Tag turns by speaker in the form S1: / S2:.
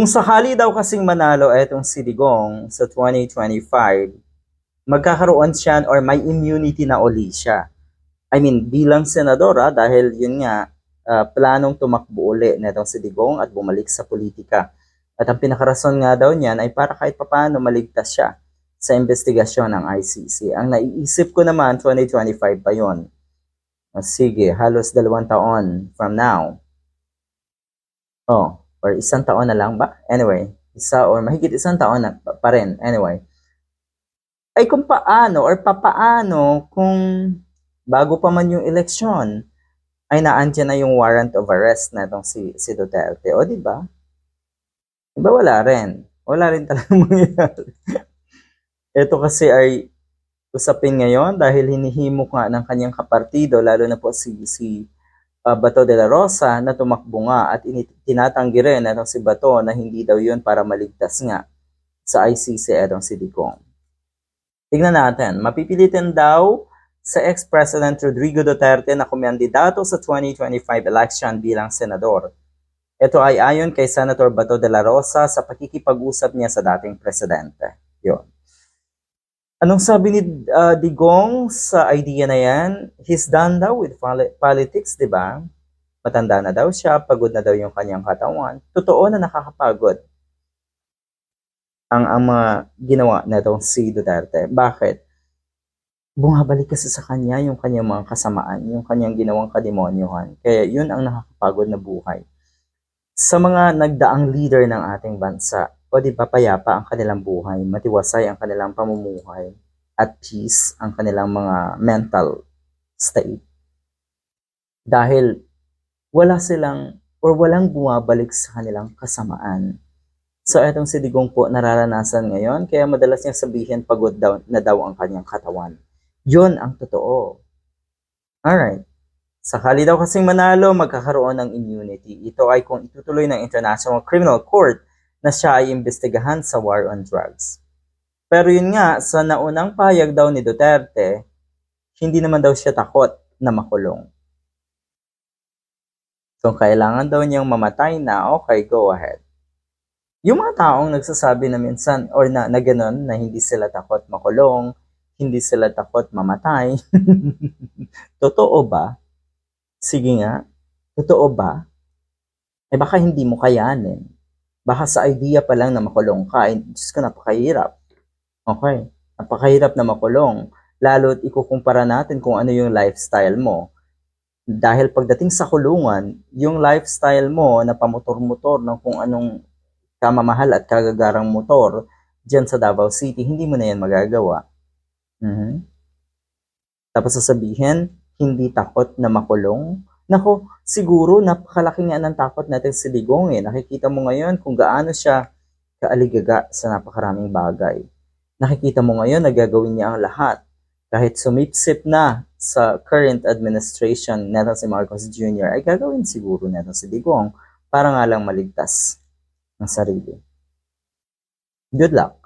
S1: Kung sakali daw kasing manalo etong si Digong sa 2025, magkakaroon siya or may immunity na uli siya. I mean, bilang senadora dahil yun nga, ah, planong tumakbo uli netong si Digong at bumalik sa politika. At ang pinakarason nga daw niyan ay para kahit papaano maligtas siya sa investigasyon ng ICC. Ang naiisip ko naman, 2025 pa yon. Ah, Sige, halos dalawang taon from now. Oh, or isang taon na lang ba? Anyway, isa or mahigit isang taon na pa, pa rin. Anyway. Ay kung paano or papaano kung bago pa man yung eleksyon ay naandyan na yung warrant of arrest na itong si, si Duterte. O, di ba? Di ba wala rin? Wala rin talaga mangyayari. Ito kasi ay usapin ngayon dahil hinihimok nga ng kanyang kapartido, lalo na po si, si uh, Bato de la Rosa na tumakbo nga at tinatanggi rin itong si Bato na hindi daw yun para maligtas nga sa ICC itong si Digong. Tingnan natin, mapipilitin daw sa ex-President Rodrigo Duterte na kumandidato sa 2025 election bilang senador. Ito ay ayon kay Senator Bato de la Rosa sa pakikipag-usap niya sa dating presidente. Yun. Anong sabi ni uh, Digong sa idea na yan? He's done daw with poli- politics, di ba? Matanda na daw siya, pagod na daw yung kanyang katawan. Totoo na nakakapagod ang, ang mga ginawa na itong si Duterte. Bakit? Bumabalik kasi sa kanya yung kanyang mga kasamaan, yung kanyang ginawang kademonyohan. Kaya yun ang nakakapagod na buhay. Sa mga nagdaang leader ng ating bansa, o di ba payapa ang kanilang buhay, matiwasay ang kanilang pamumuhay, at peace ang kanilang mga mental state. Dahil wala silang or walang bumabalik sa kanilang kasamaan. So, etong si Digong po nararanasan ngayon, kaya madalas niyang sabihin pagod daw, na daw ang kanyang katawan. Yun ang totoo. Alright. Sakali daw kasing manalo, magkakaroon ng immunity. Ito ay kung itutuloy ng International Criminal Court na siya ay imbestigahan sa war on drugs. Pero yun nga, sa naunang payag daw ni Duterte, hindi naman daw siya takot na makulong. So, kailangan daw niyang mamatay na, okay, go ahead. Yung mga taong nagsasabi na minsan, or na, na ganun, na hindi sila takot makulong, hindi sila takot mamatay, totoo ba? Sige nga, totoo ba? Eh baka hindi mo kayanin. Baka sa idea pa lang na makulong ka, eh, Diyos ko, napakahirap. Okay, napakahirap na makulong. Lalo't ikukumpara natin kung ano yung lifestyle mo. Dahil pagdating sa kulungan, yung lifestyle mo na pamotor-motor ng kung anong kamamahal at kagagarang motor dyan sa Davao City, hindi mo na yan magagawa. Mhm. Tapos sasabihin, hindi takot na makulong. Nako, siguro napakalaki nga ng takot natin si Digong eh. Nakikita mo ngayon kung gaano siya kaaligaga sa napakaraming bagay. Nakikita mo ngayon na gagawin niya ang lahat. Kahit sumipsip na sa current administration neto si Marcos Jr. ay gagawin siguro neto si Digong para nga lang maligtas ng sarili. Good luck.